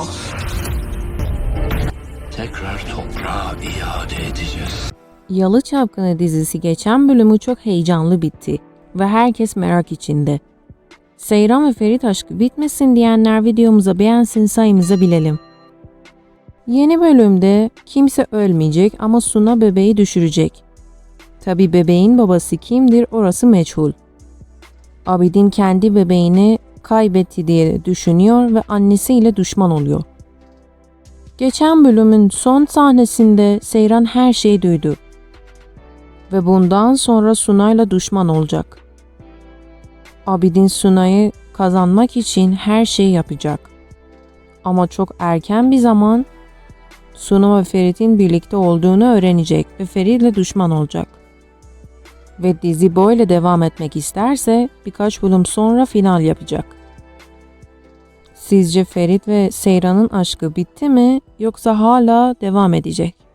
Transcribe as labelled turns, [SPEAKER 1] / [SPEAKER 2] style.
[SPEAKER 1] olsun. Tekrar toprağa iade edeceğiz.
[SPEAKER 2] Yalı Çapkını dizisi geçen bölümü çok heyecanlı bitti ve herkes merak içinde. Seyran ve Ferit aşkı bitmesin diyenler videomuza beğensin sayımıza bilelim. Yeni bölümde kimse ölmeyecek ama Suna bebeği düşürecek. Tabi bebeğin babası kimdir orası meçhul. Abidin kendi bebeğini kaybetti diye düşünüyor ve annesiyle düşman oluyor. Geçen bölümün son sahnesinde Seyran her şeyi duydu ve bundan sonra Sunay'la düşman olacak. Abidin Sunay'ı kazanmak için her şeyi yapacak. Ama çok erken bir zaman Suna ve Ferit'in birlikte olduğunu öğrenecek ve Ferit'le düşman olacak. Ve dizi böyle devam etmek isterse birkaç bölüm sonra final yapacak. Sizce Ferit ve Seyran'ın aşkı bitti mi yoksa hala devam edecek?